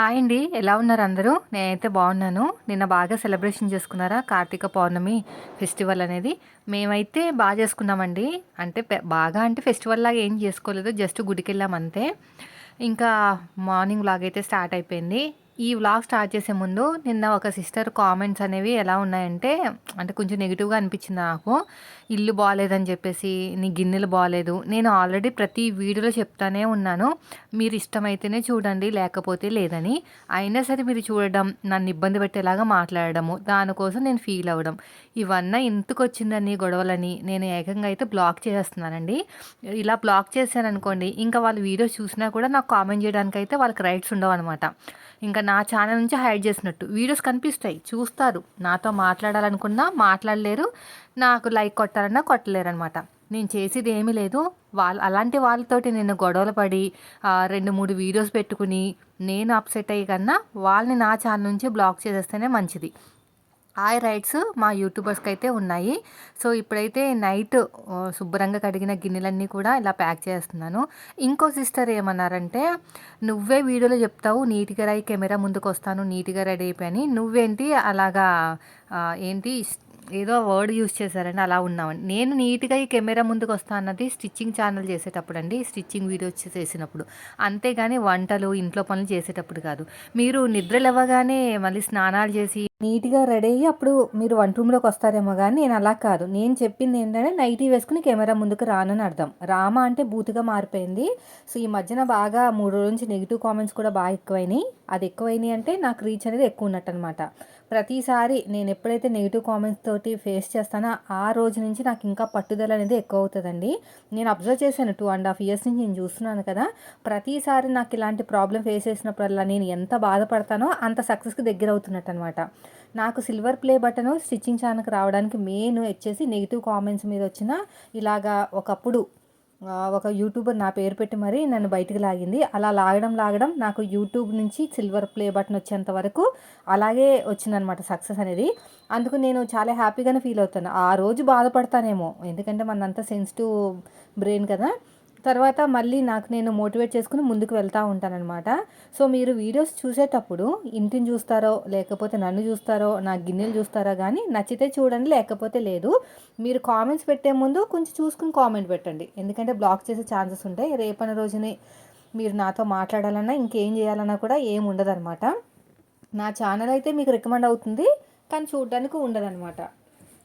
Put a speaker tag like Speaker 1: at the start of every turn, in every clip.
Speaker 1: Hi అండి. ఎలా ఉన్నారు అందరూ? నేనైతే బాగున్నాను. నిన్న బాగా సెలబ్రేషన్ చేసుకున్నారా? కార్తీక పౌర్ణమి ఫెస్టివల్ అనేది. మేమైతే బాగా చేసుకున్నామండి. అంటే బాగా అంటే ఫెస్టివల్ లాగా ఏం చేసుకోలేదు. జస్ట్ గుడికి వెళ్ళాం అంతే. ఇంకా మార్నింగ్ లాగైతే స్టార్ట్ అయిపోయింది. ఈ వ్లాగ్ స్టార్ట్ చేసే ముందు నిన్న ఒక సిస్టర్ కామెంట్స్ అనేవి ఎలా ఉన్నాయంటే అంటే కొంచెం నెగిటివ్గా అనిపించింది నాకు. ఇల్లు బాగాలేదని చెప్పేసి నీ గిన్నెలు బాగాలేదు నేను ఆల్రెడీ ప్రతి వీడియోలో చెప్తానే ఉన్నాను. మీరు ఇష్టమైతేనే చూడండి లేకపోతే లేదని. అయినా సరే మీరు చూడడం నన్ను ఇబ్బంది పెట్టేలాగా మాట్లాడడము దానికోసం నేను ఫీల్ అవ్వడం ఇవన్నీ ఇంతకు వచ్చిందని గొడవలని నేను ఏకంగా అయితే బ్లాక్ చేసేస్తున్నానండి. ఇలా బ్లాక్ చేశాను అనుకోండి ఇంకా వాళ్ళు వీడియోస్ చూసినా కూడా నాకు కామెంట్ చేయడానికి అయితే వాళ్ళకి రైట్స్ ఉండవు అనమాట ఇంకా నా ఛానల్ నుంచి హైడ్ చేసినట్టు. వీడియోస్ కనిపిస్తాయి. చూస్తారు. నాతో మాట్లాడాలనుకున్నా మాట్లాడలేరు. నాకు లైక్ కొట్టాలన్నా కొట్టలేరు అనమాట నేను చేసేది ఏమీ లేదు. వాళ్ళు అలాంటి వాళ్ళతోటి నేను గొడవలు పడి రెండు మూడు వీడియోస్ పెట్టుకుని నేను అప్సెట్ అయ్యి కన్నా వాళ్ళని నా ఛానల్ నుంచి బ్లాక్ చేసేస్తేనే మంచిది. ఆ రైట్స్ మా యూట్యూబర్స్కి అయితే ఉన్నాయి. సో ఇప్పుడైతే నైట్ శుభ్రంగా కడిగిన గిన్నెలన్నీ కూడా ఇలా ప్యాక్ చేస్తున్నాను. ఇంకో సిస్టర్ ఏమన్నారంటే నువ్వే వీడియోలో చెప్తావు నీట్గా రై కెమెరా ముందుకు వస్తాను నీట్గా రెడీ అయిపోయి నువ్వేంటి అలాగా ఏంటి ఏదో వర్డ్ యూస్ చేశారండి అలా ఉన్నామని నేను నీట్గా ఈ కెమెరా ముందుకు వస్తా అన్నది స్టిచ్చింగ్ ఛానల్ చేసేటప్పుడు అండి స్టిచ్చింగ్ వీడియోస్ చేసినప్పుడు. అంతేగాని వంటలు ఇంట్లో పనులు చేసేటప్పుడు కాదు. మీరు నిద్ర లేవగానే మళ్ళీ స్నానాలు చేసి నీట్గా రెడీ అయ్యి అప్పుడు మీరు వంట రూమ్లోకి వస్తారేమో కానీ నేను అలా కాదు. నేను చెప్పింది ఏంటంటే నైటీ వేసుకుని కెమెరా ముందుకు రానని అర్థం. రామ అంటే బూతుగా మారిపోయింది. సో ఈ మధ్యన బాగా మూడు రోజుల నుంచి నెగిటివ్ కామెంట్స్ కూడా బాగా ఎక్కువైనాయి. అది ఎక్కువైనాయి అంటే నాకు రీచ్ అనేది ఎక్కువ ఉన్నట్టు అనమాట ప్రతిసారి నేను ఎప్పుడైతే నెగిటివ్ కామెంట్స్ తోటి ఫేస్ చేస్తానో ఆ రోజు నుంచి నాకు ఇంకా పట్టుదల అనేది ఎక్కువ అవుతుందండి నేను అబ్జర్వ్ చేశాను టూ అండ్ హాఫ్ ఇయర్స్ నుంచి నేను చూస్తున్నాను కదా. ప్రతిసారి నాకు ఇలాంటి ప్రాబ్లం ఫేస్ చేసినప్పుడల్లా నేను ఎంత బాధపడతానో అంత సక్సెస్కి దగ్గర అవుతున్నట్టు అనమాట నాకు సిల్వర్ ప్లే బటన్ స్టిచ్చింగ్ ఛానల్కి రావడానికి మెయిన్ వచ్చేసి నెగిటివ్ కామెంట్స్ మీద వచ్చిన ఇలాగా ఒకప్పుడు ఒక యూట్యూబర్ నా పేరు పెట్టి మరీ నన్ను బయటికి లాగింది. అలా లాగడం లాగడం నాకు యూట్యూబ్ నుంచి సిల్వర్ ప్లే బటన్ వచ్చేంత వరకు అలాగే వచ్చిందనమాట సక్సెస్ అనేది. అందుకు నేను చాలా హ్యాపీగానే ఫీల్ అవుతాను. ఆ రోజు బాధపడతానేమో. ఎందుకంటే మనంతా సెన్సిటివ్ బ్రెయిన్ కదా. తర్వాత మళ్ళీ నాకు నేను మోటివేట్ చేసుకుని ముందుకు వెళ్తూ ఉంటానన్నమాట. సో మీరు వీడియోస్ చూసేటప్పుడు ఇంటిని చూస్తారో లేకపోతే నన్ను చూస్తారో నా గిన్నెలు చూస్తారో కానీ నచ్చితే చూడండి లేకపోతే లేదు. మీరు కామెంట్స్ పెట్టే ముందు కొంచెం చూసుకుని కామెంట్ పెట్టండి. ఎందుకంటే బ్లాక్ చేసే ఛాన్సెస్ ఉంటాయి. రేపన్న రోజునే మీరు నాతో మాట్లాడాలన్నా ఇంకేం చేయాలన్నా కూడా ఏం ఉండదన్నమాట. నా ఛానల్ అయితే మీకు రికమెండ్ అవుతుంది. కానీ చూడడానికి ఉండదన్నమాట.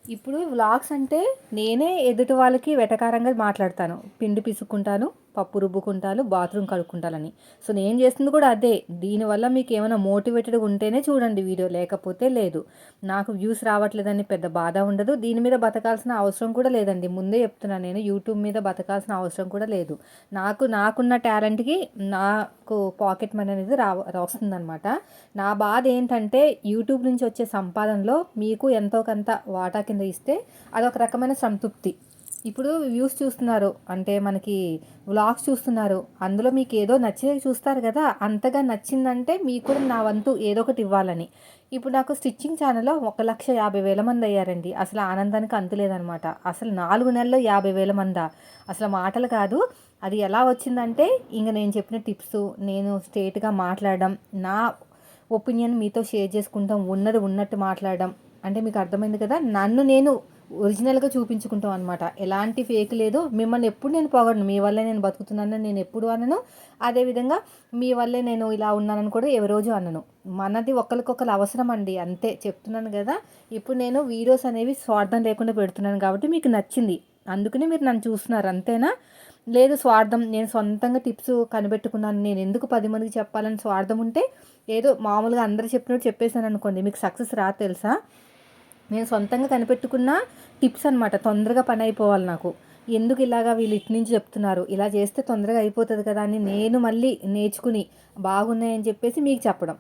Speaker 1: ఇప్పుడు వ్లాగ్స్ అంటే నేనే ఎదుటి వాళ్ళకి వెటకారంగా మాట్లాడతాను. పిండి పిసుక్కుంటాను. పప్పు రుబ్బుకుంటాలు బాత్రూమ్ కడుక్కుంటాలని. సో నేను చేస్తుంది కూడా అదే. దీనివల్ల మీకు ఏమైనా మోటివేటెడ్గా ఉంటేనే చూడండి వీడియో. లేకపోతే లేదు. నాకు వ్యూస్ రావట్లేదని పెద్ద బాధ ఉండదు. దీని మీద బతకాల్సిన అవసరం కూడా లేదండి. ముందే చెప్తున్నాను నేను యూట్యూబ్ మీద బతకాల్సిన అవసరం కూడా లేదు. నాకు నాకున్న టాలెంట్కి నాకు పాకెట్ మనీ అనేది రా వస్తుందన్నమాట నా బాధ ఏంటంటే యూట్యూబ్ నుంచి వచ్చే సంపాదనలో మీకు ఎంతో కొంత వాటా కింద ఇస్తే అదొక రకమైన సంతృప్తి. ఇప్పుడు వ్యూస్ చూస్తున్నారు. అంటే మనకి వ్లాగ్స్ చూస్తున్నారు. అందులో మీకు ఏదో నచ్చేది చూస్తారు కదా అంతగా నచ్చిందంటే మీకు కూడా నా వంతు ఏదో ఒకటి ఇవ్వాలని. ఇప్పుడు నాకు స్టిచ్చింగ్ ఛానల్లో ఒక లక్ష యాభై వేల మంది అయ్యారండి. అసలు ఆనందానికి అంతులేదనమాట అసలు నాలుగు నెలల్లో యాభై వేల మందా? అసలు మాటలు కాదు. అది ఎలా వచ్చిందంటే ఇంక నేను చెప్పిన టిప్స్ నేను స్ట్రేట్గా మాట్లాడడం నా ఒపీనియన్ మీతో షేర్ చేసుకుంటాం ఉన్నది ఉన్నట్టు మాట్లాడడం. అంటే మీకు అర్థమైంది కదా? నన్ను నేను ఒరిజినల్గా చూపించుకుంటాం అనమాట ఎలాంటి ఫేక్ లేదు మిమ్మల్ని ఎప్పుడు నేను పొగడను మీ వల్లే నేను బతుకుతున్నానని నేను ఎప్పుడు అనను. అదేవిధంగా మీ వల్లే నేను ఇలా ఉన్నానని కూడా ఏ రోజు అనను. మనది ఒకరికొకరు అవసరం అండి. అంతే చెప్తున్నాను కదా. ఇప్పుడు నేను వీడియోస్ అనేవి స్వార్థం లేకుండా పెడుతున్నాను కాబట్టి మీకు నచ్చింది. అందుకనే మీరు నన్ను చూస్తున్నారు. అంతేనా? లేదు స్వార్థం. నేను సొంతంగా టిప్స్ కనిపెట్టుకున్నాను. నేను ఎందుకు పది మందికి చెప్పాలని స్వార్థం ఉంటే ఏదో మామూలుగా అందరు చెప్పినట్టు చెప్పేసాను అనుకోండి. మీకు సక్సెస్ రా తెలుసా? నేను సొంతంగా కనిపెట్టుకున్న టిప్స్ అనమాట తొందరగా పని అయిపోవాలి నాకు. ఎందుకు ఇలాగా వీళ్ళు ఇటు నుంచి చెప్తున్నారు? ఇలా చేస్తే తొందరగా అయిపోతుంది కదా అని నేను మళ్ళీ నేర్చుకుని బాగున్నాయని చెప్పేసి మీకు చెప్పడం.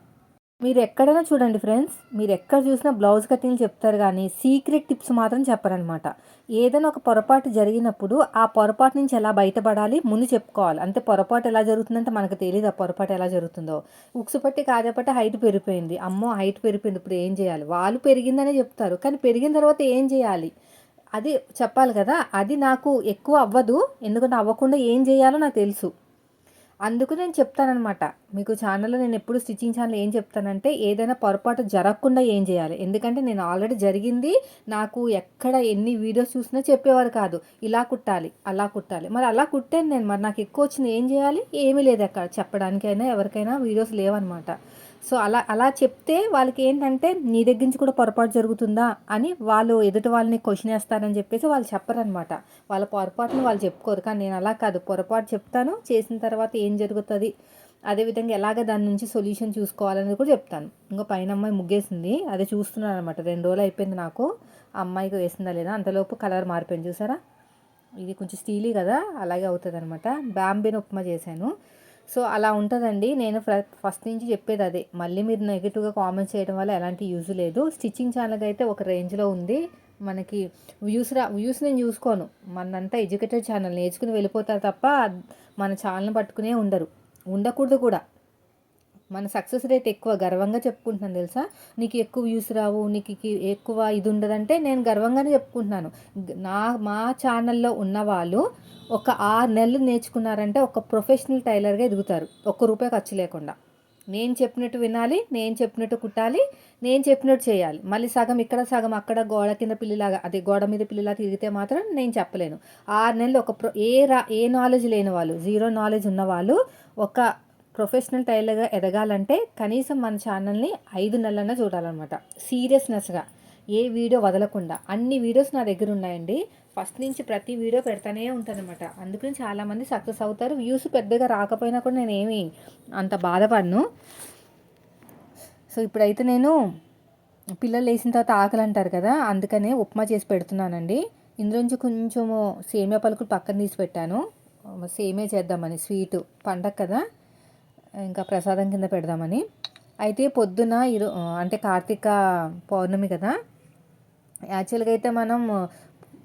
Speaker 1: మీరు ఎక్కడైనా చూడండి ఫ్రెండ్స్ మీరు ఎక్కడ చూసినా బ్లౌజ్ కటింగ్ చెప్తారు కానీ సీక్రెట్ టిప్స్ మాత్రం చెప్పరనమాట ఏదైనా ఒక పొరపాటు జరిగినప్పుడు ఆ పొరపాటు నుంచి ఎలా బయటపడాలి ముందు చెప్పుకోవాలి. అంటే పొరపాటు ఎలా జరుగుతుందంటే మనకు తెలియదు ఆ పొరపాటు ఎలా జరుగుతుందో. ఉక్సుపట్టి కాజపట్టి హైట్ పెరిగిపోయింది. అమ్మో హైట్ పెరిగిపోయింది. ఇప్పుడు ఏం చేయాలి? వాళ్ళు పెరిగిందనే చెప్తారు. కానీ పెరిగిన తర్వాత ఏం చేయాలి? అది చెప్పాలి కదా? అది నాకు ఎక్కువ అవ్వదు. ఎందుకంటే అవ్వకుండా ఏం చేయాలో నాకు తెలుసు. అందుకు నేను చెప్తాననమాట మీకు ఛానల్లో నేను ఎప్పుడు స్టిచ్చింగ్ ఛానల్ ఏం చెప్తానంటే ఏదైనా పొరపాటు జరగకుండా ఏం చేయాలి. ఎందుకంటే నేను ఆల్రెడీ జరిగింది నాకు ఎక్కడ ఎన్ని వీడియోస్ చూసినా చెప్పేవారు కాదు. ఇలా కుట్టాలి అలా కుట్టాలి. మరి అలా కుట్టాను నేను. మరి నాకు ఎక్కువ వచ్చింది ఏం చేయాలి? ఏమీ లేదు అక్కడ. చెప్పడానికైనా ఎవరికైనా వీడియోస్ లేవన్నమాట. సో అలా అలా చెప్తే వాళ్ళకి ఏంటంటే నీ దగ్గర నుంచి కూడా పొరపాటు జరుగుతుందా? అని వాళ్ళు ఎదుటి వాళ్ళని క్వశ్చన్ వేస్తారని చెప్పేసి వాళ్ళు చెప్పరనమాట వాళ్ళ పొరపాటును వాళ్ళు చెప్పుకోరు. కానీ నేను అలా కాదు. పొరపాటు చెప్తాను. చేసిన తర్వాత ఏం జరుగుతుంది? అదేవిధంగా ఎలాగ దాని నుంచి సొల్యూషన్ చూసుకోవాలని కూడా చెప్తాను. ఇంకో పైన అమ్మాయి ముగ్గేసింది. అదే చూస్తున్నాను అనమాట రెండు రోజులు అయిపోయింది నాకు. ఆ అమ్మాయికి వేసిందా లేదా? అంతలోపు కలర్ మారిపోయింది. చూసారా? ఇది కొంచెం స్టీలీ కదా? అలాగే అవుతుంది అనమాట బ్యాంబిన్ ఉప్మా చేశాను. సో అలా ఉంటుందండి. నేను ఫస్ట్ నుంచి చెప్పేది అదే. మళ్ళీ మీరు నెగిటివ్గా కామెంట్ చేయడం వల్ల ఎలాంటి యూజ్ లేదు. స్టిచ్చింగ్ ఛానల్ అయితే ఒక రేంజ్లో ఉంది. మనకి వ్యూస్ రా వ్యూస్ నేను చూసుకోను మనంతా ఎడ్యుకేటెడ్ ఛానల్. నేర్చుకుని వెళ్ళిపోతారు తప్ప మన ఛానల్ని పట్టుకునే ఉండరు. ఉండకూడదు కూడా. మన సక్సెస్ రేట్ ఎక్కువ. గర్వంగా చెప్పుకుంటున్నాను తెలుసా? నీకు ఎక్కువ వ్యూస్ రావు. నీకు ఎక్కువ ఇది ఉండదంటే నేను గర్వంగానే చెప్పుకుంటున్నాను. నా మా ఛానల్లో ఉన్న వాళ్ళు ఒక ఆరు నెలలు నేర్చుకున్నారంటే ఒక ప్రొఫెషనల్ టైలర్గా ఎదుగుతారు. ఒక్క రూపాయి ఖర్చు లేకుండా. నేను చెప్పినట్టు వినాలి నేను చెప్పినట్టు కుట్టాలి నేను చెప్పినట్టు చేయాలి. మళ్ళీ సగం ఇక్కడ సగం అక్కడ గోడ కింద పిల్లిలాగా అదే గోడ మీద పిల్లిలా తిరిగితే మాత్రం నేను చెప్పలేను. ఆరు నెలలు ఒక ప్రొ ఏ రా ఏ నాలెడ్జ్ లేని వాళ్ళు జీరో నాలెడ్జ్ ఉన్నవాళ్ళు ఒక ప్రొఫెషనల్ టైలర్గా ఎదగాలంటే కనీసం మన ఛానల్ని ఐదు నెలలన్నా చూడాలన్నమాట. సీరియస్నెస్గా ఏ వీడియో వదలకుండా. అన్ని వీడియోస్ నా దగ్గర ఉన్నాయండి. ఫస్ట్ నుంచి ప్రతి వీడియో పెడతానే ఉంటానన్నమాట. అందుకని చాలామంది సక్సెస్ అవుతారు. వ్యూస్ పెద్దగా రాకపోయినా కూడా నేనేమి అంత బాధపడను. సో ఇప్పుడైతే నేను పిల్లలు వేసిన తర్వాత ఆకలి అంటారు కదా అందుకనే ఉప్మా చేసి పెడుతున్నానండి. ఇందులోంచి కొంచెము సేమియా పలుకులు పక్కన తీసి పెట్టాను. సేమే చేద్దామని స్వీటు పండగ కదా ఇంకా ప్రసాదం కింద పెడదామని. అయితే పొద్దున ఇరు అంటే కార్తీక పౌర్ణమి కదా యాక్చువల్గా అయితే మనం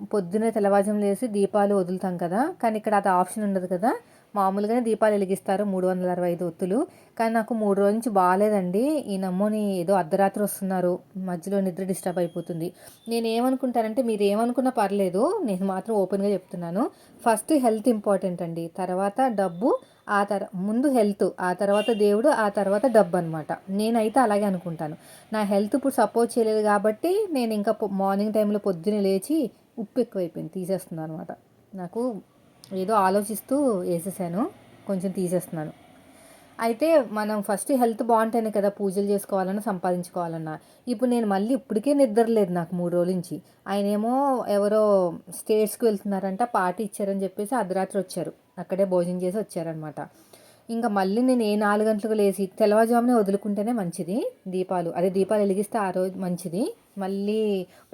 Speaker 1: పొద్దున్నే తెల్లవాజం లేసి దీపాలు వదులుతాం కదా. కానీ ఇక్కడ అది ఆప్షన్ ఉండదు కదా. మామూలుగానే దీపాలు వెలిగిస్తారు మూడు వందల అరవై ఐదు ఒత్తులు. కానీ నాకు మూడు రోజుల నుంచి బాగాలేదండి. ఈ నమ్మోని ఏదో అర్ధరాత్రి వస్తున్నారు. మధ్యలో నిద్ర డిస్టర్బ్ అయిపోతుంది. నేను ఏమనుకుంటానంటే మీరు ఏమనుకున్నా పర్లేదు. నేను మాత్రం ఓపెన్గా చెప్తున్నాను. ఫస్ట్ హెల్త్ ఇంపార్టెంట్ అండి. తర్వాత డబ్బు ఆ తర్ ముందు హెల్త్ ఆ తర్వాత దేవుడు ఆ తర్వాత డబ్బు అనమాట నేనైతే అలాగే అనుకుంటాను. నా హెల్త్ ఇప్పుడు సపోర్ట్ చేయలేదు కాబట్టి నేను ఇంకా మార్నింగ్ టైంలో పొద్దున్నే లేచి ఉప్పు ఎక్కువైపోయింది తీసేస్తున్నాను అనమాట నాకు ఏదో ఆలోచిస్తూ వేసేసాను కొంచెం తీసేస్తున్నాను. అయితే మనం ఫస్ట్ హెల్త్ బాగుంటేనే కదా పూజలు చేసుకోవాలన్నా సంపాదించుకోవాలన్నా. ఇప్పుడు నేను మళ్ళీ ఇప్పటికే నిద్ర లేదు నాకు మూడు రోజుల నుంచి. ఆయన ఏమో ఎవరో స్టేట్స్కి వెళ్తున్నారంట పార్టీ ఇచ్చారని చెప్పేసి అర్ధరాత్రి వచ్చారు. అక్కడే భోజనం చేసి వచ్చారనమాట ఇంకా మళ్ళీ నేను ఏ నాలుగు గంటలకు లేచి తెల్లవారుజామునే వదులుకుంటేనే మంచిది దీపాలు. అదే దీపాలు వెలిగిస్తే ఆ రోజు మంచిది. మళ్ళీ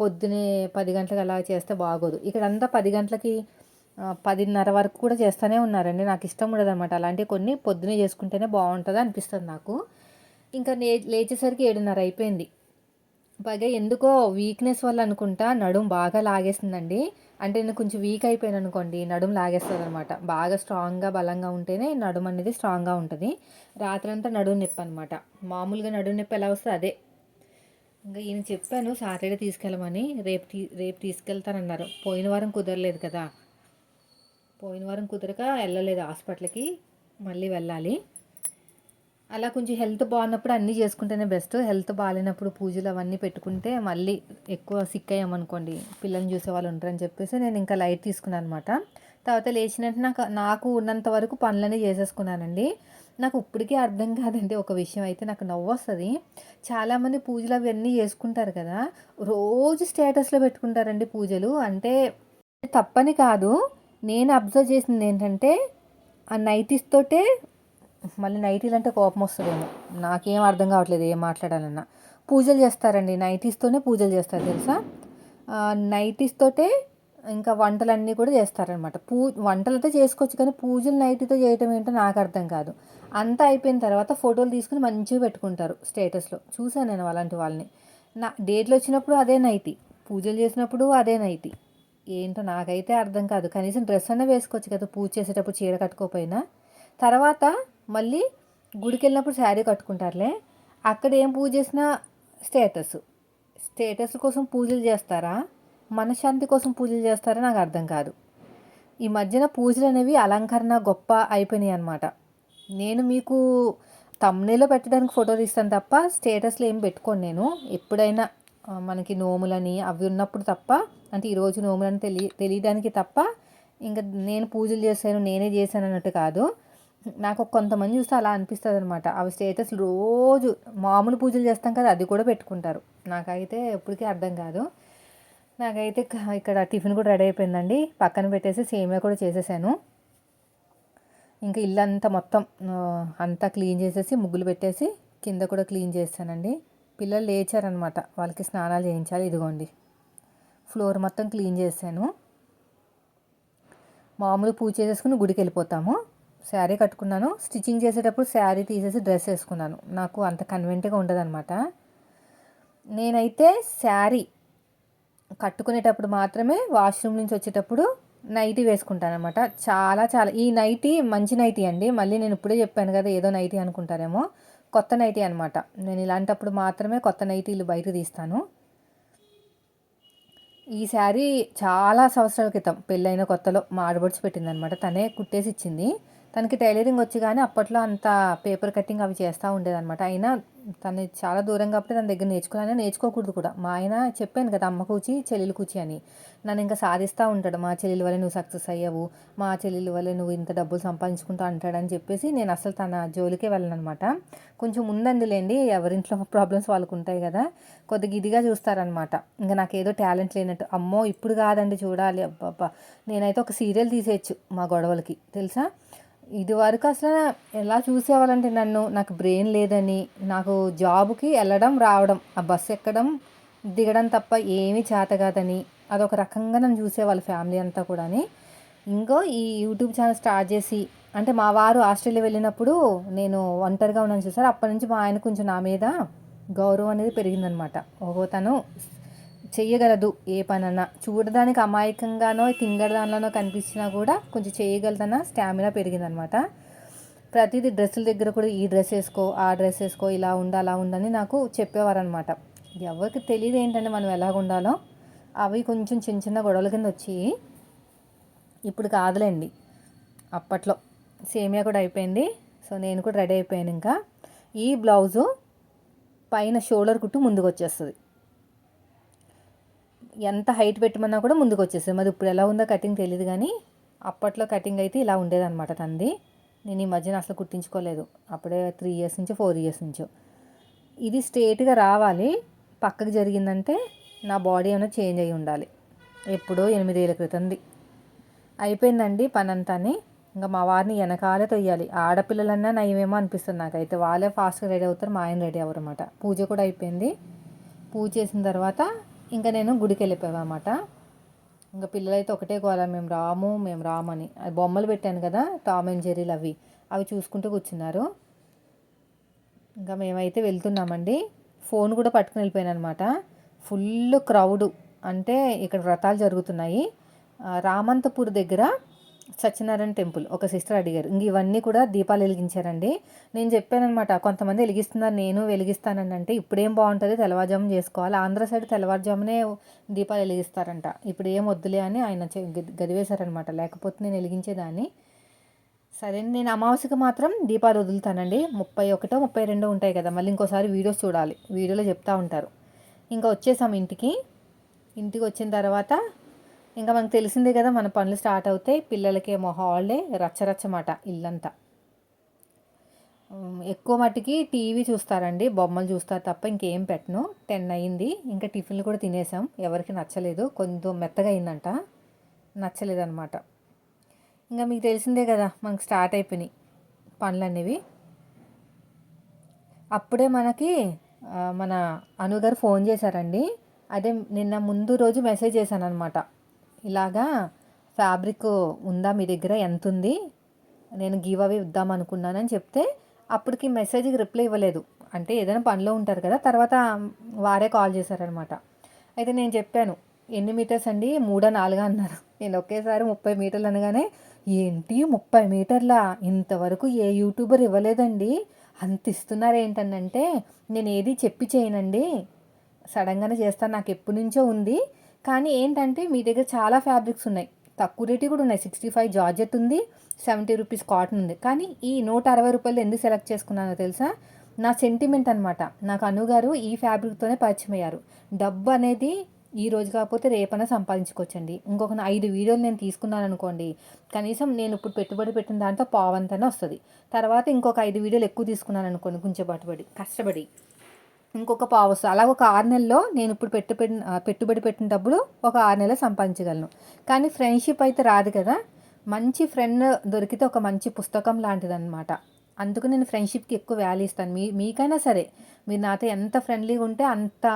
Speaker 1: పొద్దునే పది గంటలకు అలా చేస్తే బాగోదు. ఇక్కడంతా పది గంటలకి పదిన్నర వరకు కూడా చేస్తూనే ఉన్నారండి. నాకు ఇష్టం ఉండదు అనమాట అలాంటివి కొన్ని పొద్దునే చేసుకుంటేనే బాగుంటుంది అనిపిస్తుంది నాకు. ఇంకా లే లేచేసరికి ఏడున్నర అయిపోయింది. పైగా ఎందుకో వీక్నెస్ వల్ల అనుకుంటా నడుం బాగా లాగేస్తుందండి. అంటే నేను కొంచెం వీక్ అయిపోయాను అనుకోండి నడుం లాగేస్తుంది అనమాట బాగా స్ట్రాంగ్గా బలంగా ఉంటేనే నడుం అనేది స్ట్రాంగ్గా ఉంటుంది. రాత్రంతా నడుము నొప్పి అనమాట. మామూలుగా నడుము నొప్పి ఎలా వస్తుంది? అదే. ఇంకా ఈయన చెప్పాను సాటర్డే తీసుకెళ్ళమని రేపు తీ రేపు తీసుకెళ్తానన్నారు. పోయిన వారం కుదరలేదు కదా. పోయిన వారం కుదరక వెళ్ళలేదు హాస్పిటల్కి మళ్ళీ వెళ్ళాలి. అలా కొంచెం హెల్త్ బాగున్నప్పుడు అన్నీ చేసుకుంటేనే బెస్ట్. హెల్త్ బాగాలేనప్పుడు పూజలు అవన్నీ పెట్టుకుంటే మళ్ళీ ఎక్కువ సిక్ అయ్యామనుకోండి పిల్లల్ని చూసే వాళ్ళు ఉంటారని చెప్పేసి నేను ఇంకా లైట్ తీసుకున్నాను అనమాట తర్వాత లేచినట్టు నాకు నాకు ఉన్నంత వరకు పనులన్నీ చేసేసుకున్నానండి. నాకు ఇప్పటికీ అర్థం కాదండి. ఒక విషయం అయితే నాకు నవ్వు వస్తుంది. చాలామంది పూజలు అవన్నీ చేసుకుంటారు కదా. రోజు స్టేటస్లో పెట్టుకుంటారండి పూజలు. అంటే తప్పని కాదు. నేను అబ్జర్వ్ చేసింది ఏంటంటే ఆ నైటీస్ తోటే మళ్ళీ నైటీలు అంటే కోపం వస్తుందేమో. నాకేం అర్థం కావట్లేదు ఏం మాట్లాడాలన్నా. పూజలు చేస్తారండి నైటీస్తోనే పూజలు చేస్తారు తెలుసా? నైటీస్తోటే ఇంకా వంటలన్నీ కూడా చేస్తారనమాట పూ వంటలతో చేసుకోవచ్చు కానీ పూజలు నైటీతో చేయటం ఏంటో నాకు అర్థం కాదు. అంతా అయిపోయిన తర్వాత ఫోటోలు తీసుకుని మంచిగా పెట్టుకుంటారు స్టేటస్లో. చూసాను నేను అలాంటి వాళ్ళని. నా డేట్లు వచ్చినప్పుడు అదే నైటీ పూజలు చేసినప్పుడు అదే నైటీ. ఏంటో నాకైతే అర్థం కాదు. కనీసం డ్రెస్ అన్న వేసుకోవచ్చు కదా పూజ చేసేటప్పుడు చీర కట్టుకోపోయినా. తర్వాత మళ్ళీ గుడికి వెళ్ళినప్పుడు శారీ కట్టుకుంటారులే. అక్కడ ఏం పూజ చేసినా స్టేటస్. స్టేటస్ కోసం పూజలు చేస్తారా? మనశ్శాంతి కోసం పూజలు చేస్తారా నాకు అర్థం కాదు. ఈ మధ్యన పూజలు అనేవి అలంకరణ గొప్ప అయిపోయినాయి అనమాట నేను మీకు తమ్నేలో పెట్టడానికి ఫోటో తీస్తాను తప్ప స్టేటస్లో ఏం పెట్టుకోను నేను. ఎప్పుడైనా మనకి నోములని అవి ఉన్నప్పుడు తప్ప అంటే ఈరోజు నోములని తెలియ తెలియడానికి తప్ప ఇంకా నేను పూజలు చేశాను నేనే చేశాను అన్నట్టు కాదు. నాకు కొంతమంది చూస్తే అలా అనిపిస్తుంది అనమాట అవి స్టేటస్ రోజు మామూలు పూజలు చేస్తాం కదా అది కూడా పెట్టుకుంటారు. నాకైతే ఎప్పటికీ అర్థం కాదు. నాకైతే ఇక్కడ టిఫిన్ కూడా రెడీ అయిపోయిందండి. పక్కన పెట్టేసి సేమియా కూడా చేసేసాను. ఇంకా ఇల్లు అంతా మొత్తం అంతా క్లీన్ చేసేసి ముగ్గులు పెట్టేసి కింద కూడా క్లీన్ చేస్తానండి. పిల్లలు లేచారనమాట వాళ్ళకి స్నానాలు చేయించాలి ఇదిగోండి. ఫ్లోర్ మొత్తం క్లీన్ చేశాను మామూలు పూజ చేసేసుకుని గుడికి వెళ్ళిపోతాము. శారీ కట్టుకున్నాను. స్టిచ్చింగ్ చేసేటప్పుడు శారీ తీసేసి డ్రెస్ వేసుకున్నాను. నాకు అంత కన్వెంట్గా ఉండదన్నమాట. నేనైతే శారీ కట్టుకునేటప్పుడు మాత్రమే వాష్రూమ్ నుంచి వచ్చేటప్పుడు నైటీ వేసుకుంటాను అనమాట చాలా చాలా ఈ నైటీ మంచి నైటీ అండి. మళ్ళీ నేను ఇప్పుడే చెప్పాను కదా ఏదో నైటీ అనుకుంటారేమో. కొత్త నైటీ అనమాట నేను ఇలాంటప్పుడు మాత్రమే కొత్త నైటీలు బయట తీస్తాను. ఈ శారీ చాలా సంవత్సరాల క్రితం పెళ్ళైన కొత్తలో మా ఆడబడిచి పెట్టిందనమాట తనే కుట్టేసి ఇచ్చింది. తనకి టైలరింగ్ వచ్చి కానీ అప్పట్లో అంత పేపర్ కటింగ్ అవి చేస్తూ ఉండేదన్నమాట. అయినా తను చాలా దూరం కాబట్టి తన దగ్గర నేర్చుకున్నాను నేర్చుకోకూడదు కూడా. మా ఆయన చెప్పాను కదా అమ్మ కూచి చెల్లెలు కూచి అని. నన్ను ఇంకా సాధిస్తూ ఉంటాడు. మా చెల్లెల వల్ల నువ్వు సక్సెస్ అయ్యావు. మా చెల్లెల వల్ల నువ్వు ఇంత డబ్బులు సంపాదించుకుంటా అంటాడని చెప్పేసి నేను అసలు తన జోలికే వెళ్ళను అనమాట కొంచెం ముందందులేండి ఎవరింట్లో ప్రాబ్లమ్స్ వాళ్ళకు ఉంటాయి కదా కొద్దిగా ఇదిగా చూస్తారనమాట ఇంకా నాకేదో టాలెంట్ లేనట్టు. అమ్మో ఇప్పుడు కాదండి చూడాలి. అబ్బబ్బా. నేనైతే ఒక సీరియల్ తీసేయచ్చు మా గొడవలకి. తెలుసా? ఇదివరకు అసలు ఎలా చూసేవాళ్ళంటే నన్ను నాకు బ్రెయిన్ లేదని నాకు జాబ్కి వెళ్ళడం రావడం ఆ బస్సు ఎక్కడం దిగడం తప్ప ఏమీ చేత కాదని అదొక రకంగా నన్ను చూసేవాళ్ళు ఫ్యామిలీ అంతా కూడాని. ఇంకో ఈ యూట్యూబ్ ఛానల్ స్టార్ట్ చేసి అంటే మా వారు ఆస్ట్రేలియా వెళ్ళినప్పుడు నేను ఒంటరిగా ఉన్నాను చూసారు అప్పటి నుంచి మా ఆయన కొంచెం నా మీద గౌరవం అనేది పెరిగిందనమాట. ఓహో తను చేయగలదు ఏ పనన్నా. చూడడానికి అమాయకంగానో తింగరదానిలోనో కనిపించినా కూడా కొంచెం చేయగలదన్న స్టామినా పెరిగిందనమాట. ప్రతిదీ డ్రెస్సుల దగ్గర కూడా ఈ డ్రెస్ వేసుకో ఆ డ్రెస్ వేసుకో ఇలా ఉండు అలా ఉండని నాకు చెప్పేవారనమాట. ఎవరికి తెలియదు ఏంటంటే మనం ఎలాగ ఉండాలో. అవి కొంచెం చిన్న చిన్న గొడవల కింద వచ్చి ఇప్పుడు కాదులేండి. అప్పట్లో సేమియా కూడా అయిపోయింది. సో నేను కూడా రెడీ అయిపోయాను ఇంకా. ఈ బ్లౌజు పైన షోల్డర్ కుట్టు ముందుకు వచ్చేస్తుంది ఎంత హైట్ పెట్టమన్నా కూడా ముందుకు వచ్చేసాం అది ఇప్పుడు ఎలా ఉందో కటింగ్ తెలియదు కానీ అప్పట్లో కటింగ్ అయితే ఇలా ఉండేదన్నమాట తంది. నేను ఈ మధ్యన అసలు కుట్టించుకోలేదు అప్పుడే త్రీ ఇయర్స్ నుంచో ఫోర్ ఇయర్స్ నుంచో. ఇది స్ట్రేట్గా రావాలి. పక్కకు జరిగిందంటే నా బాడీ ఏమైనా చేంజ్ అయ్యి ఉండాలి. ఎప్పుడో ఎనిమిదేళ్ళ క్రితంది. అయిపోయిందండి పని అంతాని ఇంకా మా వారిని వెనకాలే తొయ్యాలి. ఆడపిల్లలన్నా నయమేమో అనిపిస్తుంది నాకైతే. వాళ్ళే ఫాస్ట్గా రెడీ అవుతారు మా ఆయన రెడీ అవ్వరు అనమాట పూజ కూడా అయిపోయింది. పూజ చేసిన తర్వాత ఇంకా నేను గుడికి వెళ్ళిపోయామన్నమాట ఇంకా పిల్లలైతే ఒకటే కోలా మేము రాము మేము రామని. అది బొమ్మలు పెట్టాను కదా టామ్ అండ్ జెరీలు అవి. అవి చూసుకుంటూ కూర్చున్నారు. ఇంకా మేమైతే వెళ్తున్నామండి. ఫోన్ కూడా పట్టుకుని వెళ్ళిపోయాను అనమాట ఫుల్ క్రౌడ్. అంటే ఇక్కడ వ్రతాలు జరుగుతున్నాయి. రామంతపూర్ దగ్గర సత్యనారాయణ టెంపుల్. ఒక సిస్టర్ అడిగారు. ఇంక ఇవన్నీ కూడా దీపాలు వెలిగించారండి. నేను చెప్పానమాట కొంతమంది వెలిగిస్తున్నారు నేను వెలిగిస్తానని అంటే ఇప్పుడేం బాగుంటుంది? తెల్లవారుజామున చేసుకోవాలి? ఆంధ్ర సైడ్ తెల్లవారుజామునే దీపాలు వెలిగిస్తారంట. ఇప్పుడు ఏం వద్దులే అని ఆయన గది- గదివేశారనమాట లేకపోతే నేను వెలిగించేదాన్ని. సరే నేను అమావాస్యకి మాత్రం దీపాలు వదులుతానండి. ముప్పై ఒకటో ముప్పై రెండో ఉంటాయి కదా మళ్ళీ ఇంకోసారి వీడియోస్ చూడాలి. వీడియోలో చెప్తా ఉంటారు. ఇంకా వచ్చేసాం ఇంటికి. ఇంటికి వచ్చిన తర్వాత ఇంకా మనకు తెలిసిందే కదా మన పనులు స్టార్ట్ అవుతాయి పిల్లలకేమో హాలిడే రచ్చరచ్చమాట ఇల్లంతా. ఎక్కువ మట్టుకి టీవీ చూస్తారండి బొమ్మలు చూస్తారు తప్ప ఇంకేం పెట్టను. టెన్ అయ్యింది ఇంకా టిఫిన్లు కూడా తినేసాం. ఎవరికి నచ్చలేదు కొంచెం మెత్తగా అయిందంట నచ్చలేదన్నమాట. ఇంకా మీకు తెలిసిందే కదా మనకు స్టార్ట్ అయిపోయినాయి పనులు అనేవి అప్పుడే మనకి మన అనుగారు ఫోన్ చేశారండి. అదే నిన్న ముందు రోజు మెసేజ్ చేశాను అనమాట ఇలాగా ఫ్యాబ్రిక్ ఉందా మీ దగ్గర? ఎంత ఉంది నేను గివ్ అవే ఇద్దాం అనుకున్నానని చెప్తే అప్పటికి మెసేజ్కి రిప్లై ఇవ్వలేదు. అంటే ఏదైనా పనిలో ఉంటారు కదా తర్వాత వారే కాల్ చేశారనమాట. అయితే నేను చెప్పాను ఎన్ని మీటర్స్ అండి? మూడా నాలుగా? అన్నారు. నేను ఒకేసారి ముప్పై మీటర్లు అనగానే ఏంటి ముప్పై మీటర్ల? ఇంతవరకు ఏ యూట్యూబర్ ఇవ్వలేదండి. అంత ఇస్తున్నారు ఏంటనంటే నేను ఏది చెప్పి చేయనండి. సడన్గానే చేస్తాను. నాకు ఎప్పటి నుంచో ఉంది. కానీ ఏంటంటే మీ దగ్గర చాలా ఫ్యాబ్రిక్స్ ఉన్నాయి. తక్కువ రేటు కూడా ఉన్నాయి. సిక్స్టీ ఫైవ్ జార్జెట్ ఉంది. సెవెంటీ రూపీస్ కాటన్ ఉంది. కానీ ఈ నూట అరవై రూపాయలు ఎందుకు సెలెక్ట్ చేసుకున్నానో తెలుసా? నా సెంటిమెంట్ అనమాట నాకు అనుగారు ఈ ఫ్యాబ్రిక్తోనే పరిచయం అయ్యారు. డబ్బు అనేది ఈ రోజు కాకపోతే రేపైనా సంపాదించుకోవచ్చండి. ఇంకొక ఐదు వీడియోలు నేను తీసుకున్నాను అనుకోండి కనీసం నేను ఇప్పుడు పెట్టుబడి పెట్టిన దాంట్లో పావంతనే వస్తుంది. తర్వాత ఇంకొక ఐదు వీడియోలు ఎక్కువ తీసుకున్నాను అనుకోండి కొంచెం పట్టుబడి కష్టపడి. ఇంకొక పావు అలా అలాగ ఒక ఆరు నెలల్లో నేను ఇప్పుడు పెట్టు పెట్టుబడి పెట్టిన డబ్బులు ఒక ఆరు నెలలు సంపాదించగలను. కానీ ఫ్రెండ్షిప్ అయితే రాదు కదా. మంచి ఫ్రెండ్ దొరికితే ఒక మంచి పుస్తకం లాంటిదన్నమాట. అందుకు నేను ఫ్రెండ్షిప్కి ఎక్కువ వాల్యూ ఇస్తాను. మీ మీకైనా సరే మీరు నాతో ఎంత ఫ్రెండ్లీగా ఉంటే అంత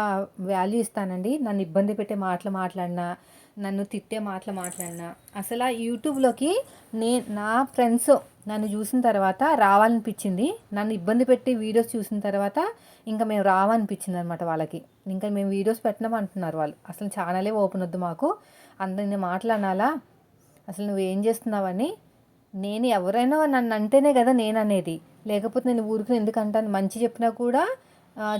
Speaker 1: వాల్యూ ఇస్తానండి. నన్ను ఇబ్బంది పెట్టే మాటలు మాట్లాడినా నన్ను తిట్టే మాటలు మాట్లాడినా. అసలు ఆ యూట్యూబ్లోకి నే నా ఫ్రెండ్స్ నన్ను చూసిన తర్వాత రావాలనిపించింది. నన్ను ఇబ్బంది పెట్టి వీడియోస్ చూసిన తర్వాత ఇంకా మేము రావనిపించింది అనమాట వాళ్ళకి. ఇంకా మేము వీడియోస్ పెట్టినాం అంటున్నారు వాళ్ళు. అసలు ఛానలే ఓపెన్ వద్దు మాకు. అందరిని మాట్లాడాలా అసలు నువ్వేం చేస్తున్నావని? నేను ఎవరైనా నన్ను అంటేనే కదా నేను అనేది. లేకపోతే నేను ఊరికి ఎందుకు అంటాను? మంచి చెప్పినా కూడా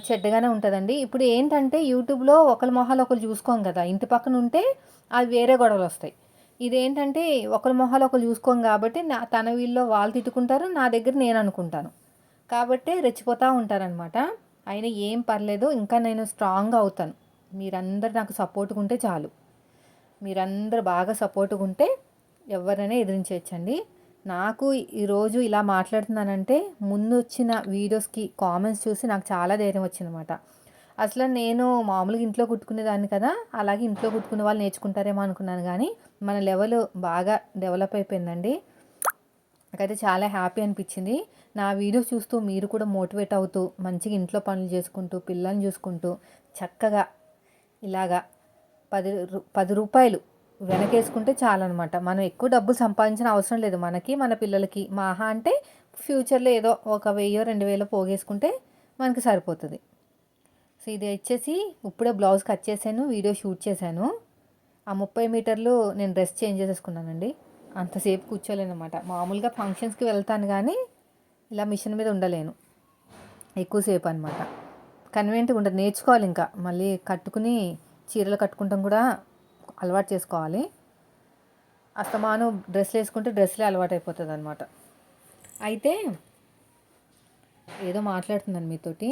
Speaker 1: చెడ్డగానే ఉంటుందండి. ఇప్పుడు ఏంటంటే యూట్యూబ్లో ఒకరి మొహాలు ఒకరు చూసుకోం కదా. ఇంటి పక్కన ఉంటే అవి వేరే గొడవలు వస్తాయి. ఇదేంటంటే ఒకరి మొహాలు ఒకరు చూసుకోం కాబట్టి నా తన వీళ్ళు వాళ్ళు తిట్టుకుంటారు నా దగ్గర నేను అనుకుంటాను. కాబట్టి రెచ్చిపోతూ ఉంటారనమాట అయినా ఏం పర్లేదు ఇంకా నేను స్ట్రాంగ్ అవుతాను. మీరందరు నాకు సపోర్ట్గా ఉంటే చాలు. మీరందరూ బాగా సపోర్ట్గా ఉంటే ఎవరైనా ఎదిరించవచ్చండి నాకు ఈరోజు ఇలా మాట్లాడుతున్నానంటే ముందు వచ్చిన వీడియోస్కి కామెంట్స్ చూసి నాకు చాలా ధైర్యం వచ్చిందన్నమాట. అసలు నేను మామూలుగా ఇంట్లో కుట్టుకునేదాన్ని కదా అలాగే ఇంట్లో కుట్టుకునే వాళ్ళు నేర్చుకుంటారేమో అనుకున్నాను కానీ మన లెవెల్ బాగా డెవలప్ అయిపోయిందండి. నాకైతే చాలా హ్యాపీ అనిపించింది. నా వీడియో చూస్తూ మీరు కూడా మోటివేట్ అవుతూ మంచిగా ఇంట్లో పనులు చేసుకుంటూ పిల్లల్ని చూసుకుంటూ చక్కగా ఇలాగా పది పది రూపాయలు వెనకేసుకుంటే చాలన్నమాట. మనం ఎక్కువ డబ్బులు సంపాదించిన అవసరం లేదు మనకి మన పిల్లలకి. మహా అంటే ఫ్యూచర్లో ఏదో ఒక వెయ్యో రెండు వేలో పోగేసుకుంటే మనకి సరిపోతుంది. సో ఇది వచ్చేసి ఇప్పుడే బ్లౌజ్ కట్ చేశాను వీడియో షూట్ చేశాను. ఆ ముప్పై మీటర్లు నేను డ్రెస్ చేంజ్ చేసేసుకున్నానండి. అంతసేపు కూర్చోలేను అనమాట మామూలుగా ఫంక్షన్స్కి వెళ్తాను కానీ ఇలా మిషన్ మీద ఉండలేను. ఎక్కువసేపు అనమాట కన్వీనియంట్గా ఉండదు. నేర్చుకోవాలి ఇంకా. మళ్ళీ కట్టుకుని చీరలు కట్టుకుంటాం కూడా అలవాటు చేసుకోవాలి. అస్తమాను డ్రెస్లు వేసుకుంటే డ్రెస్లే అలవాటు అయిపోతుంది అనమాట అయితే ఏదో మాట్లాడుతున్నాను మీతోటి.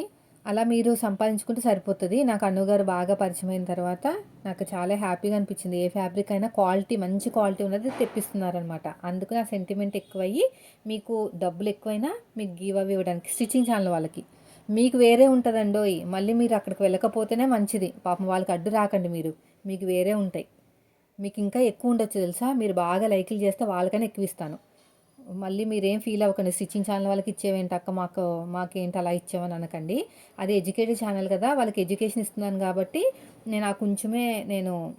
Speaker 1: అలా మీరు సంపాదించుకుంటే సరిపోతుంది. నాకు అన్నుగారు బాగా పరిచయం అయిన తర్వాత నాకు చాలా హ్యాపీగా అనిపించింది. ఏ ఫ్యాబ్రిక్ అయినా క్వాలిటీ మంచి క్వాలిటీ ఉన్నది తెప్పిస్తున్నారనమాట. అందుకు నా సెంటిమెంట్ ఎక్కువయ్యి మీకు డబ్బులు ఎక్కువైనా మీకు గివ్ అవి ఇవ్వడానికి స్టిచ్చింగ్ ఛానల్ వాళ్ళకి. మీకు వేరే ఉంటుందండోయ్ మళ్ళీ మీరు అక్కడికి వెళ్ళకపోతేనే మంచిది. పాపం వాళ్ళకి అడ్డు రాకండి మీరు. మీకు వేరే ఉంటాయి. మీకు ఇంకా ఎక్కువ ఉండొచ్చు తెలుసా? మీరు బాగా లైకులు చేస్తే వాళ్ళకైనా ఎక్కువ ఇస్తాను. మళ్ళీ మీరేం ఫీల్ అవ్వకండి. స్టిచ్చింగ్ ఛానల్ వాళ్ళకి ఇచ్చేవేంటి అక్క? మాకు మాకేంటి అలా ఇచ్చామని అనకండి. అది ఎడ్యుకేటెడ్ ఛానల్ కదా వాళ్ళకి ఎడ్యుకేషన్ ఇస్తున్నాను కాబట్టి నేను ఆ కొంచెమే నేను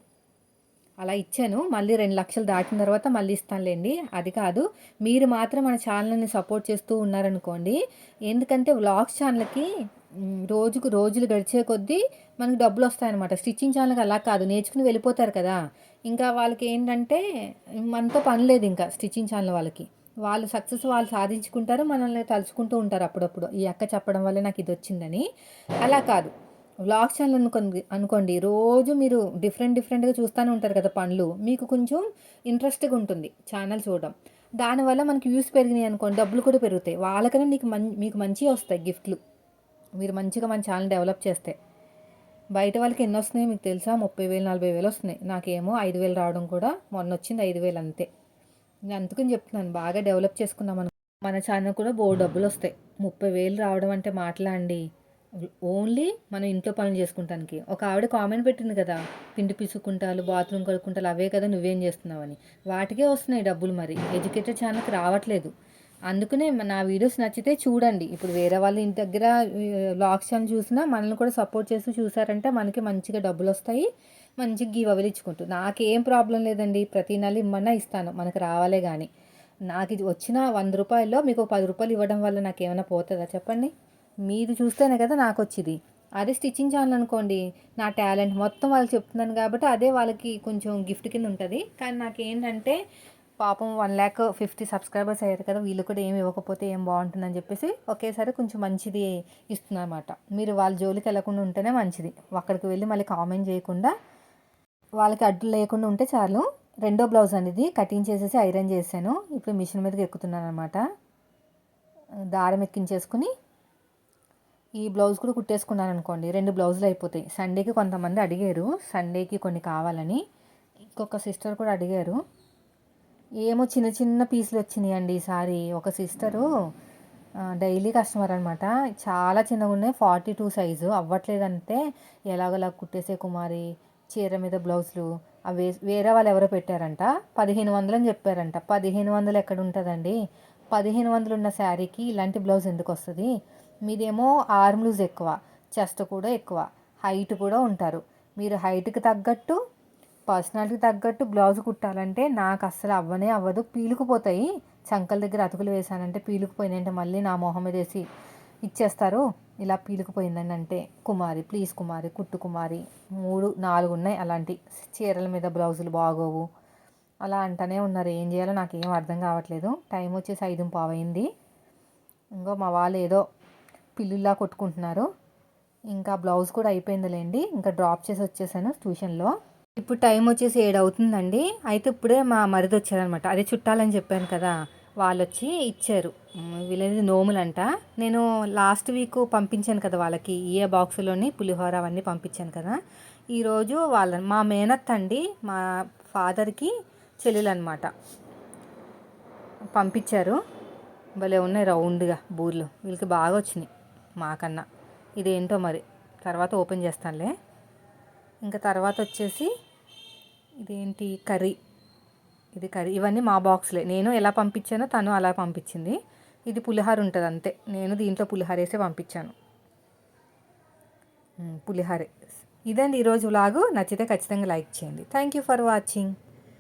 Speaker 1: అలా ఇచ్చాను. మళ్ళీ రెండు లక్షలు దాటిన తర్వాత మళ్ళీ ఇస్తానులేండి. అది కాదు మీరు మాత్రం మన ఛానల్ని సపోర్ట్ చేస్తూ ఉన్నారనుకోండి ఎందుకంటే వ్లాగ్స్ ఛానల్కి రోజుకు రోజులు గడిచే కొద్దీ మనకు డబ్బులు వస్తాయన్నమాట. స్టిచ్చింగ్ ఛానల్కి అలా కాదు నేర్చుకుని వెళ్ళిపోతారు కదా. ఇంకా వాళ్ళకి ఏంటంటే మనతో పని లేదు ఇంకా స్టిచ్చింగ్ ఛానల్ వాళ్ళకి. వాళ్ళు సక్సెస్ వాళ్ళు సాధించుకుంటారు మనల్ని తలుచుకుంటూ ఉంటారు అప్పుడప్పుడు. ఈ అక్క చెప్పడం వల్ల నాకు ఇది వచ్చిందని. అలా కాదు. వ్లాగ్ ఛానల్ అనుకోండి అనుకోండి. రోజు మీరు డిఫరెంట్ డిఫరెంట్గా చూస్తూనే ఉంటారు కదా పనులు మీకు కొంచెం ఇంట్రెస్ట్గా ఉంటుంది ఛానల్ చూడడం. దానివల్ల మనకి వ్యూస్ పెరిగినాయి అనుకోండి డబ్బులు కూడా పెరుగుతాయి. వాళ్ళకనే నీకు మం మీకు మంచిగా వస్తాయి గిఫ్ట్లు. మీరు మంచిగా మన ఛానల్ డెవలప్ చేస్తే. బయట వాళ్ళకి ఎన్ని వస్తున్నాయి మీకు తెలుసా? ముప్పై వేలు నలభై వేలు వస్తున్నాయి. నాకేమో ఐదు వేలు రావడం కూడా మొన్న వచ్చింది ఐదు వేలు అంతే. నేను అందుకని చెప్తున్నాను బాగా డెవలప్ చేసుకున్నాం మన ఛానల్ కూడా బోర్ డబ్బులు వస్తాయి. ముప్పై వేలు రావడం అంటే మాట్లాడండి. ఓన్లీ మనం ఇంట్లో పనులు చేసుకుంటానికి. ఒక ఆవిడ కామెంట్ పెట్టింది కదా పిండి పిసుకుంటాలు బాత్రూమ్ కడుక్కుంటాలు అవే కదా నువ్వేం చేస్తున్నావని. వాటికే వస్తున్నాయి డబ్బులు మరి. ఎడ్యుకేటెడ్ ఛానల్కి రావట్లేదు. అందుకనే నా వీడియోస్ నచ్చితే చూడండి. ఇప్పుడు వేరే వాళ్ళ ఇంటి దగ్గర లాక్స్ అని చూసినా మనల్ని కూడా సపోర్ట్ చేస్తూ చూసారంటే మనకి మంచిగా డబ్బులు వస్తాయి. మంచిగా గివ్ ఇచ్చుకుంటూ. నాకేం ప్రాబ్లం లేదండి. ప్రతి నెల ఇమ్మన్నా ఇస్తాను. మనకు రావాలే కానీ నాకు ఇది వచ్చిన వంద రూపాయల్లో మీకు పది రూపాయలు ఇవ్వడం వల్ల నాకు ఏమైనా పోతుందా చెప్పండి? మీరు చూస్తేనే కదా నాకు వచ్చింది అదే స్టిచ్చింగ్ ఛానల్ అనుకోండి. నా టాలెంట్ మొత్తం వాళ్ళు చెప్తున్నాను కాబట్టి అదే వాళ్ళకి కొంచెం గిఫ్ట్ కింద ఉంటుంది. కానీ నాకేంటంటే పాపం వన్ ల్యాక్ ఫిఫ్టీ సబ్స్క్రైబర్స్ అయ్యారు కదా. వీళ్ళు కూడా ఏమి ఇవ్వకపోతే ఏం బాగుంటుందని చెప్పేసి ఒకేసారి కొంచెం మంచిది ఇస్తుందన్నమాట మీరు వాళ్ళ జోలికి వెళ్ళకుండా ఉంటేనే మంచిది. అక్కడికి వెళ్ళి మళ్ళీ కామెంట్ చేయకుండా వాళ్ళకి అడ్డు లేకుండా ఉంటే చాలు. రెండో బ్లౌజ్ అనేది కటింగ్ చేసేసి ఐరన్ చేశాను. ఇప్పుడు మిషన్ మీదకి ఎక్కుతున్నాను అనమాట దారం ఎక్కించేసుకుని ఈ బ్లౌజ్ కూడా కుట్టేసుకున్నాను అనుకోండి. రెండు బ్లౌజులు అయిపోతాయి. సండేకి కొంతమంది అడిగారు. సండేకి కొన్ని కావాలని. ఇంకొక సిస్టర్ కూడా అడిగారు. ఏమో చిన్న చిన్న పీసులు వచ్చినాయి అండి ఈసారి. ఒక సిస్టరు డైలీ కస్టమర్ అనమాట చాలా చిన్నగా ఉన్నాయి. Forty two size. అవ్వట్లేదంటే ఎలాగోలా కుట్టేసే కుమారి. చీర మీద బ్లౌజులు అవి వేరే వాళ్ళు ఎవరో పెట్టారంట. పదిహేను వందలు అని చెప్పారంట. పదిహేను వందలు ఎక్కడ ఉంటుందండి? పదిహేను వందలు ఉన్న శారీకి ఇలాంటి బ్లౌజ్ ఎందుకు వస్తుంది? మీదేమో ఆర్మ్ లూజ్ ఎక్కువ చెస్ట్ కూడా ఎక్కువ హైట్ కూడా ఉంటారు. మీరు హైట్కి తగ్గట్టు పర్సనాలిటీకి తగ్గట్టు బ్లౌజ్ కుట్టాలంటే నాకు అస్సలు అవ్వనే అవ్వదు. పీలుకుపోతాయి. చంకల దగ్గర అతుకులు వేసానంటే పీలుకుపోయినాయంటే మళ్ళీ నా మొహం మీద వేసి ఇచ్చేస్తారు. ఇలా పీలుకుపోయిందని అంటే కుమారి ప్లీజ్ కుమారి కుట్టు కుమారి మూడు నాలుగు ఉన్నాయి అలాంటి చీరల మీద బ్లౌజులు బాగోవు. అలా అంటనే ఉన్నారు. ఏం చేయాలో నాకు ఏం అర్థం కావట్లేదు. టైం వచ్చేసి ఐదు పావైంది. ఇంకో మా వాళ్ళు ఏదో పిల్లుల్లా కొట్టుకుంటున్నారు. ఇంకా బ్లౌజ్ కూడా అయిపోయిందిలేండి. ఇంకా డ్రాప్ చేసి వచ్చేసాను ట్యూషన్లో. ఇప్పుడు టైం వచ్చేసి ఏడు అవుతుందండి అయితే ఇప్పుడే మా మరిది వచ్చారనమాట అదే చుట్టాలని చెప్పాను కదా వాళ్ళు వచ్చి ఇచ్చారు వీళ్ళది నోములంట. నేను లాస్ట్ వీక్ పంపించాను కదా వాళ్ళకి. ఏ బాక్సులోని పులిహోర అవన్నీ పంపించాను కదా. ఈరోజు వాళ్ళ మా మేనత్ అండి మా ఫాదర్కి చెల్లెలు అనమాట పంపించారు. భలే ఉన్నాయి రౌండ్గా బూర్లు. వీళ్ళకి బాగా వచ్చినాయి మాకన్నా. ఇదేంటో మరి? తర్వాత ఓపెన్ చేస్తానులే. ఇంకా తర్వాత వచ్చేసి ఇదేంటి కర్రీ? ఇది కర్రీ. ఇవన్నీ మా బాక్స్లే. నేను ఎలా పంపించానో తను అలా పంపించింది. ఇది పులిహార ఉంటుంది అంతే. నేను దీంట్లో పులిహార వేసే పంపించాను పులిహారే. ఇదండి ఈరోజు లాగు నచ్చితే ఖచ్చితంగా లైక్ చేయండి. Thank you for watching